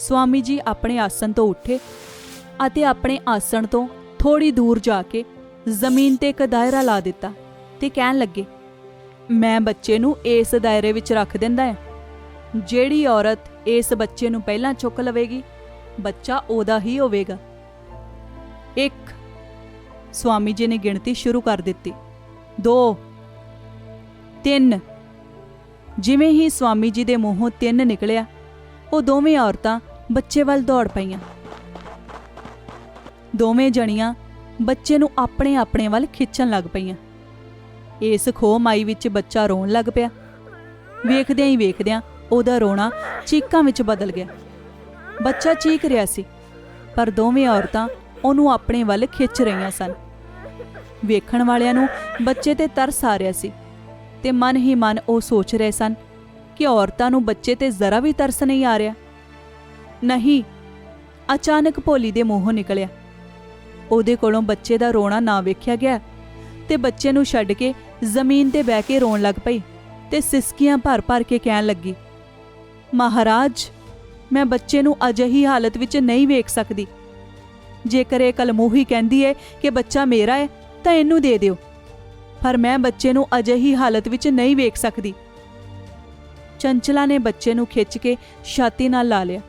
ਸਵਾਮੀ ਜੀ ਆਪਣੇ ਆਸਣ ਤੋਂ ਉੱਠੇ ਅਤੇ ਆਪਣੇ ਆਸਣ ਤੋਂ ਥੋੜੀ ਦੂਰ ਜਾ ਕੇ ਜ਼ਮੀਨ ਤੇ ਇੱਕ ਦਾਇਰਾ ਲਾ ਦਿੱਤਾ ਤੇ ਕਹਿਣ ਲੱਗੇ, ਮੈਂ ਬੱਚੇ ਨੂੰ ਇਸ ਦਾਇਰੇ ਵਿੱਚ ਰੱਖ ਦਿੰਦਾ ਹਾਂ। ਜਿਹੜੀ ਔਰਤ ਇਸ ਬੱਚੇ ਨੂੰ ਪਹਿਲਾਂ ਚੁੱਕ ਲਵੇਗੀ, ਬੱਚਾ ਉਹਦਾ ਹੀ ਹੋਵੇਗਾ। ਇੱਕ, ਸਵਾਮੀ ਜੀ ਨੇ ਗਿਣਤੀ ਸ਼ੁਰੂ ਕਰ ਦਿੱਤੀ। 2 3 ਜਿਵੇਂ ਹੀ ਸਵਾਮੀ ਜੀ ਦੇ ਮੂੰਹੋਂ ਤਿੰਨ ਨਿਕਲਿਆ, ਉਹ ਦੋਵੇਂ ਔਰਤਾਂ ਬੱਚੇ ਵੱਲ ਦੌੜ ਪਈਆਂ। ਦੋਵੇਂ ਜਣੀਆਂ ਬੱਚੇ ਨੂੰ ਆਪਣੇ ਆਪਣੇ ਵੱਲ ਖਿੱਚਣ ਲੱਗ ਪਈਆਂ। ਇਸ ਖੋ ਮਾਈ ਵਿੱਚ ਬੱਚਾ ਰੋਣ ਲੱਗ ਪਿਆ। ਵੇਖਦਿਆਂ ਹੀ ਵੇਖਦਿਆਂ ਉਹਦਾ ਰੋਣਾ ਚੀਕਾਂ ਵਿੱਚ ਬਦਲ ਗਿਆ। ਬੱਚਾ ਚੀਕ ਰਿਹਾ ਸੀ, ਪਰ ਦੋਵੇਂ ਔਰਤਾਂ ਉਹਨੂੰ ਆਪਣੇ ਵੱਲ ਖਿੱਚ ਰਹੀਆਂ ਸਨ। ਵੇਖਣ ਵਾਲਿਆਂ ਨੂੰ ਬੱਚੇ ਤੇ ਤਰਸ ਆ ਰਿਹਾ ਸੀ ਤੇ ਮਨ ਹੀ ਮਨ ਉਹ ਸੋਚ ਰਹੇ ਸਨ ਕਿ ਔਰਤਾਂ ਨੂੰ ਬੱਚੇ ਤੇ ਜ਼ਰਾ ਵੀ ਤਰਸ ਨਹੀਂ ਆ ਰਿਹਾ। ਨਹੀਂ। ਅਚਾਨਕ ਭੋਲੀ ਦੇ ਮੂੰਹੋਂ ਨਿਕਲਿਆ। ਉਹਦੇ ਕੋਲੋਂ ਬੱਚੇ ਦਾ ਰੋਣਾ ਨਾ ਵੇਖਿਆ ਗਿਆ ਤੇ ਬੱਚੇ ਨੂੰ ਛੱਡ ਕੇ ਜ਼ਮੀਨ ਤੇ ਬਹਿ ਕੇ ਰੋਣ ਲੱਗ ਪਈ ਤੇ ਸਿਸਕੀਆਂ ਭਰ-ਭਰ ਕੇ ਕਹਿਣ ਲੱਗੀ, ਮਹਾਰਾਜ, ਮੈਂ ਬੱਚੇ ਨੂੰ ਅਜਿਹੀ ਹਾਲਤ ਵਿੱਚ ਨਹੀਂ ਵੇਖ ਸਕਦੀ। ਜੇਕਰ ਇਹ ਕਲਮੂਹੀ ਕਹਿੰਦੀ ਹੈ ਕਿ ਬੱਚਾ ਮੇਰਾ ਹੈ ਤਾਂ ਇਹਨੂੰ ਦੇ ਦਿਓ। ਪਰ ਮੈਂ ਬੱਚੇ ਨੂੰ ਅਜਿਹੀ ਹਾਲਤ ਵਿੱਚ ਨਹੀਂ ਵੇਖ ਸਕਦੀ। ਚੰਚਲਾ ਨੇ ਬੱਚੇ ਨੂੰ ਖਿੱਚ ਕੇ ਛਾਤੀ ਨਾਲ ਲਾ ਲਿਆ।